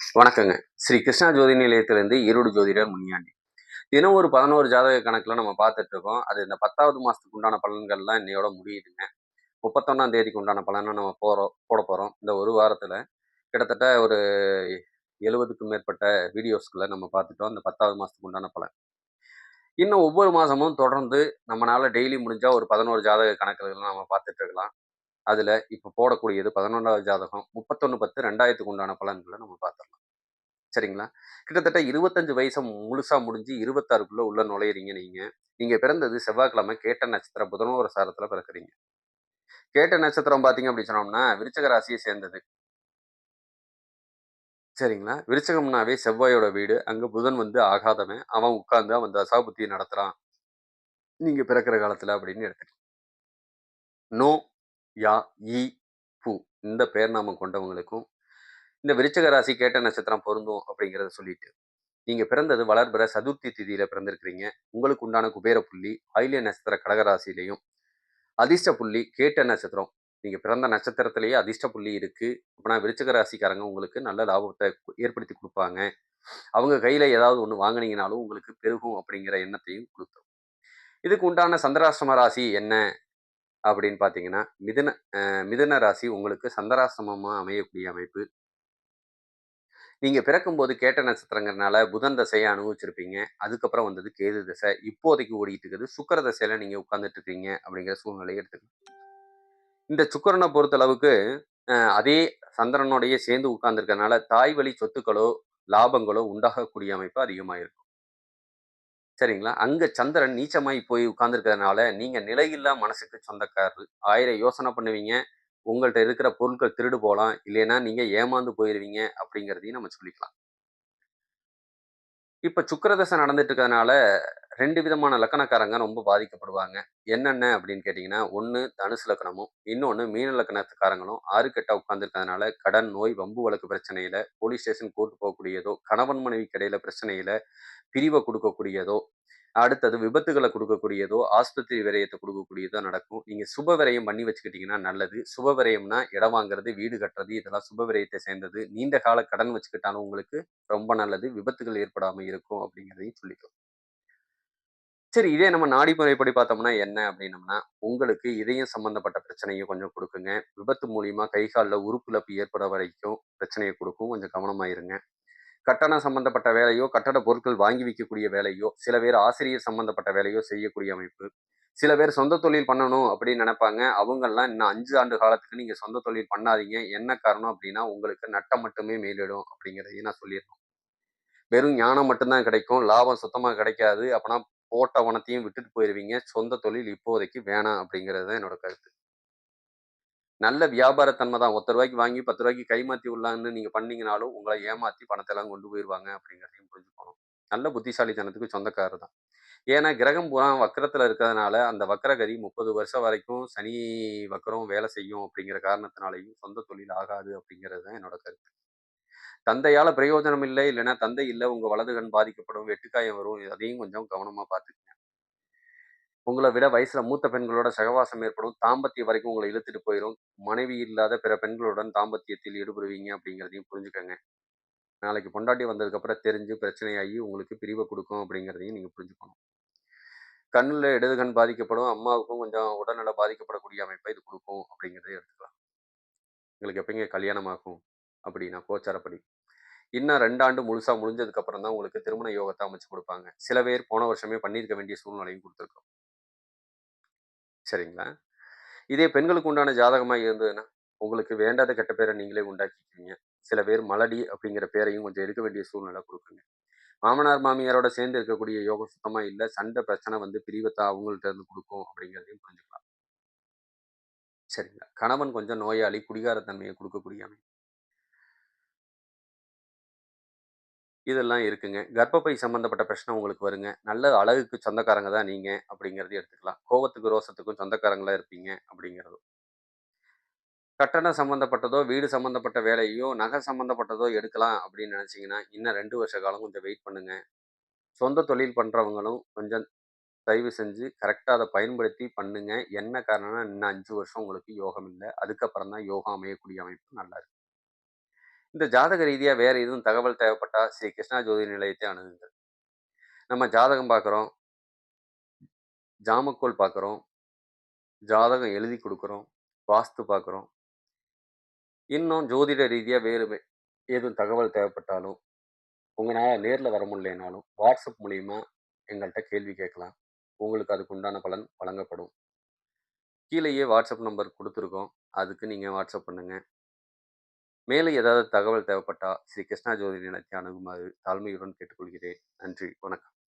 வணக்கங்க. ஸ்ரீ கிருஷ்ணா ஜோதி நிலையத்திலிருந்து ஈரோடு ஜோதிடர் முனியாண்டி. தினம் ஒரு பதினோரு ஜாதக கணக்கில் நம்ம பார்த்துட்டு இருக்கோம். அது இந்த பத்தாவது மாதத்துக்கு உண்டான பலன்கள்லாம் இன்னையோட முடியுதுங்க. முப்பத்தொன்னாம் தேதிக்கு உண்டான பலனை நம்ம போகிறோம் போட போகிறோம் இந்த ஒரு வாரத்தில் கிட்டத்தட்ட ஒரு எழுபதுக்கும் மேற்பட்ட வீடியோஸ்களை நம்ம பார்த்துட்டோம். இந்த பத்தாவது மாதத்துக்கு உண்டான பலன். இன்னும் ஒவ்வொரு மாதமும் தொடர்ந்து நம்மளால டெய்லி முடிஞ்சால் ஒரு பதினோரு ஜாதக கணக்குகள் நம்ம பார்த்துட்டு இருக்கலாம். அதில் இப்போ போடக்கூடியது பதினொன்றாவது ஜாதகம் முப்பத்தொன்னு பத்து ரெண்டாயிரத்துக்கு உண்டான பலன்களை நம்ம பார்த்துடலாம். சரிங்களா? கிட்டத்தட்ட இருபத்தஞ்சு வயசு முழுசாக முடிஞ்சு இருபத்தாறுக்குள்ளே உள்ள நுழையிறீங்க நீங்கள் நீங்கள் பிறந்தது செவ்வாய்க்கிழமை கேட்ட நட்சத்திரம் புதனோர சாரத்தில் பிறக்கிறீங்க. கேட்ட நட்சத்திரம் பார்த்தீங்க அப்படி சொன்னோம்னா விருச்சக ராசியை சேர்ந்தது. சரிங்களா? விருச்சகம்னாவே செவ்வாயோட வீடு. அங்கே புதன் வந்து ஆகாதவன். அவன் உட்கார்ந்து அவன் தசாபுத்தியை நடத்துறான். நீங்கள் பிறக்கிற காலத்தில் அப்படின்னு எடுத்துக்கலாம் நோ யா ஈ பூ. இந்த பேர் நாம கொண்டவங்களுக்கும் இந்த விருச்சக ராசி கேட்ட நட்சத்திரம் பொருந்தும் அப்படிங்கிறத சொல்லிட்டு நீங்க பிறந்தது வளர்பிற சதுர்த்தி திதியில பிறந்திருக்கிறீங்க. உங்களுக்கு உண்டான குபேர புள்ளி ஆயிலிய நட்சத்திர கடகராசிலையும் அதிர்ஷ்ட புள்ளி கேட்ட நட்சத்திரம். நீங்க பிறந்த நட்சத்திரத்திலேயே அதிர்ஷ்ட புள்ளி இருக்கு. அப்படின்னா விருச்சக ராசிக்காரங்க உங்களுக்கு நல்ல லாபத்தை ஏற்படுத்தி கொடுப்பாங்க. அவங்க கையில ஏதாவது ஒன்று வாங்கினீங்கனாலும் உங்களுக்கு பெருகும் அப்படிங்கிற எண்ணத்தையும் கொடுத்தோம் இதுக்கு உண்டான சந்திராசிரம ராசி என்ன? அப்படின்னு பார்த்தீங்கன்னா மிதுன மிதுன ராசி உங்களுக்கு சந்திராசிரமமாக அமையக்கூடிய அமைப்பு. நீங்கள் பிறக்கும்போது கேட்ட நட்சத்திரங்கிறனால புதன் தசையை அனுபவிச்சிருப்பீங்க. அதுக்கப்புறம் வந்தது கேது தசை. இப்போதைக்கு ஓடிக்கிட்டு இருக்குது. சுக்கர தசையில் நீங்கள் உட்காந்துட்டு இருக்கீங்க அப்படிங்கிற சூழ்நிலையை எடுத்துக்கலாம். இந்த சுக்கரனை பொறுத்த அளவுக்கு அதே சந்திரனோடைய சேர்ந்து உட்கார்ந்துருக்கனால தாய் வழி சொத்துக்களோ லாபங்களோ உண்டாகக்கூடிய அமைப்பு அதிகமாக இருக்கும் சரிங்களா? அங்கே சந்திரன் நீச்சமாய் போய் உட்கார்ந்துருக்கிறதுனால நீங்கள் நிலையில்லா மனசுக்கு சொந்தக்காரரு. ஆயிரம் யோசனை பண்ணுவீங்க. உங்கள்கிட்ட இருக்கிற பொருட்கள் திருடு போகலாம் இல்லைன்னா நீங்க ஏமாந்து போயிடுவீங்க அப்படிங்கிறதையும் நம்ம சொல்லிக்கலாம். இப்போ சுக்கரதசை நடந்துட்டு இருக்கிறதுனால ரெண்டு விதமான லக்கணக்காரங்க ரொம்ப பாதிக்கப்படுவாங்க. என்னென்ன அப்படின்னு கேட்டிங்கன்னா ஒன்று தனுசு லக்கணமும் இன்னொன்று மீன லக்கணத்துக்காரங்களும். ஆறு கெட்டா கடன் நோய் வம்பு வழக்கு பிரச்சனையில போலீஸ் ஸ்டேஷன் கோர்ட்டு போகக்கூடியதோ கணவன் மனைவிக்கு கடையில் பிரச்சனையில் பிரிவை கொடுக்கக்கூடியதோ அடுத்தது விபத்துகளை கொடுக்கக்கூடியதோ ஆஸ்பத்திரி விரயத்தை கொடுக்கக்கூடியதோ நடக்கும். நீங்க சுப விரயம் பண்ணி வச்சுக்கிட்டீங்கன்னா நல்லது. சுப விரயம்னா இடம் வாங்குறது வீடு கட்டுறது இதெல்லாம் சுப விரயத்தை சேர்ந்தது. நீண்ட கால கடன் வச்சுக்கிட்டாலும் உங்களுக்கு ரொம்ப நல்லது. விபத்துகள் ஏற்படாம இருக்கும் அப்படிங்கிறதையும் சொல்லிக்கும் சரி இதே நம்ம நாடி முறைப்படி பார்த்தோம்னா என்ன அப்படின்னம்னா உங்களுக்கு இதயம் சம்பந்தப்பட்ட பிரச்சனையை கொஞ்சம் கொடுக்குங்க. விபத்து மூலியமா கை காலில் உறுப்பிழப்பு ஏற்பட வரைக்கும் பிரச்சனையை கொடுக்கும். கொஞ்சம் கவனமாக இருங்க கட்டணம் சம்பந்தப்பட்ட வேலையோ கட்டட பொருட்கள் வாங்கி விற்கக்கூடிய வேலையோ சில பேர் ஆசிரியர் சம்பந்தப்பட்ட வேலையோ செய்யக்கூடிய அமைப்பு. சில பேர் சொந்த தொழில் பண்ணணும் அப்படின்னு நினைப்பாங்க. அவங்கெல்லாம் இன்னும் அஞ்சு ஆண்டு காலத்துக்கு நீங்கள் சொந்த தொழில் பண்ணாதீங்க. என்ன காரணம் அப்படின்னா உங்களுக்கு நட்டம் மட்டுமே மேலிடும் அப்படிங்கிறதையும் நான் சொல்லிடுறோம் வெறும் ஞானம் மட்டும்தான் கிடைக்கும். லாபம் சுத்தமாக கிடைக்காது. அப்போனா போட்ட வனத்தையும் விட்டுட்டு போயிடுவீங்க சொந்த தொழில் இப்போதைக்கு வேணாம் அப்படிங்கிறது தான் என்னோட கருத்து. நல்ல வியாபாரத்தன்மை தான். ஒத்த ரூபாய்க்கு வாங்கி பத்து ரூபாய்க்கு கைமாற்றி உள்ளான்னு நீங்கள் பண்ணீங்கனாலும் உங்களை ஏமாற்றி பணத்தை எல்லாம் கொண்டு போயிடுவாங்க அப்படிங்கிறதையும் புரிஞ்சுக்கணும். நல்ல புத்திசாலித்தனத்துக்கு சொந்தக்காரர் தான். ஏன்னா கிரகம் பூரா வக்கரத்தில் இருக்கிறதுனால அந்த வக்கரகதி முப்பது வருஷம் வரைக்கும் சனி வக்கரம் வேலை செய்யும் அப்படிங்கிற காரணத்தினாலையும் சொந்த தொழில் ஆகாது அப்படிங்கிறது தான் என்னோட கருத்து. தந்தையால் பிரயோஜனம் இல்லை இல்லைன்னா தந்தை இல்லை உங்கள் வலது கண் பாதிக்கப்படும் வெட்டுக்காயம் வரும் அதையும் கொஞ்சம் கவனமாக பார்த்துக்கங்க. உங்களை விட வயசுல மூத்த பெண்களோட சகவாசம் ஏற்படும். தாம்பத்தியம் வரைக்கும் உங்களை இழுத்துட்டு போயிடும் மனைவி இல்லாத பிற பெண்களுடன் தாம்பத்தியத்தில் ஈடுபடுவீங்க அப்படிங்கிறதையும் புரிஞ்சுக்கோங்க. நாளைக்கு பொண்டாட்டி வந்ததுக்கு அப்புறம் தெரிஞ்சு பிரச்சனையாகி உங்களுக்கு பிரிவை கொடுக்கும் அப்படிங்கிறதையும் நீங்க புரிஞ்சுக்கணும். கண்ணில் இடது கண் பாதிக்கப்படும். அம்மாவுக்கும் கொஞ்சம் உடல்நல பாதிக்கப்படக்கூடிய அமைப்பை இது கொடுக்கும் அப்படிங்கிறதையும் எடுத்துக்கலாம். உங்களுக்கு எப்பங்க கல்யாணம் ஆகும் அப்படின்னா கோச்சாரப்படி. இன்னும் ரெண்டு ஆண்டு முழுசாக முடிஞ்சதுக்கு அப்புறம் தான் உங்களுக்கு திருமண யோகத்தை அமைச்சு கொடுப்பாங்க. சில பேர் போன வருஷமே பண்ணியிருக்க வேண்டிய சூழ்நிலையும் கொடுத்துருக்கோம். சரிங்களா? இதே பெண்களுக்கு உண்டான ஜாதகமா இருந்ததுன்னா உங்களுக்கு வேண்டாத கெட்ட பேரை நீங்களே உண்டாக்கிக்குவீங்க. சில பேர் மலடி அப்படிங்கிற பேரையும் கொஞ்சம் எடுக்க வேண்டிய சூழ்நிலை கொடுக்குங்க. மாமனார் மாமியாரோட சேர்ந்து இருக்கக்கூடிய யோகம் சுத்தமா இல்லை சண்டை பிரச்சனை வந்து பிரிவத்தை அவங்கள்ட்ட இருந்து கொடுக்கும் அப்படிங்கிறதையும் புரிஞ்சுக்கலாம். சரிங்களா? கணவன் கொஞ்சம் நோயாளி குடிகாரத்தன்மையை கொடுக்கக்கூடிய அமைப்பு. இதெல்லாம் இருக்குங்க. கர்ப்பப்பை சம்பந்தப்பட்ட பிரச்சனை உங்களுக்கு வருங்க. நல்ல அழகுக்கு சொந்தக்காரங்க தான் நீங்க அப்படிங்கிறது எடுத்துக்கலாம். கோபத்துக்கு ரோசத்துக்கும் சொந்தக்காரங்களா இருப்பீங்க அப்படிங்கிறதும் கட்டணம் சம்மந்தப்பட்டதோ வீடு சம்மந்தப்பட்ட வேலையோ நகை சம்மந்தப்பட்டதோ எடுக்கலாம் அப்படின்னு நினச்சிங்கன்னா இன்னும் ரெண்டு வருஷ காலம் கொஞ்சம் வெயிட் பண்ணுங்க. சொந்த தொழில் பண்ணுறவங்களும் கொஞ்சம் தயவு செஞ்சு கரெக்டாக அதை பயன்படுத்தி பண்ணுங்க. என்ன காரணம்னா இன்னும் அஞ்சு வருஷம் உங்களுக்கு யோகம் இல்லை. அதுக்கப்புறம் தான் யோகம் அமையக்கூடிய அமைப்பு நல்லா இருக்கு. இந்த ஜாதக ரீதியாக வேற எதுவும் தகவல் தேவைப்பட்டா ஸ்ரீ கிருஷ்ணா ஜோதி நிலையத்தை அணுகுங்கள். நம்ம ஜாதகம் பார்க்குறோம். ஜாமக்கோல் பார்க்குறோம். ஜாதகம் எழுதி கொடுக்குறோம் வாஸ்து பார்க்குறோம். இன்னும் ஜோதிட ரீதியாக வேறு எதுவும் ஏதும் தகவல் தேவைப்பட்டாலும், உங்களால் நேரில் வர முடியலனாலும் வாட்ஸ்அப் மூலிமா எங்கள்கிட்ட கேள்வி கேட்கலாம். உங்களுக்கு அதுக்கு உண்டான பலன் வழங்கப்படும். கீழேயே வாட்ஸ்அப் நம்பர் கொடுத்துருக்கோம் அதுக்கு நீங்கள் வாட்ஸ்அப் பண்ணுங்கள் மேலும் ஏதாவது தகவல் தேவைப்பட்டா, ஸ்ரீ கிருஷ்ணா ஜோதி நிலையத்தை அணுகுமாறு தாழ்மையுடன் கேட்டுக்கொள்கிறேன். நன்றி, வணக்கம்.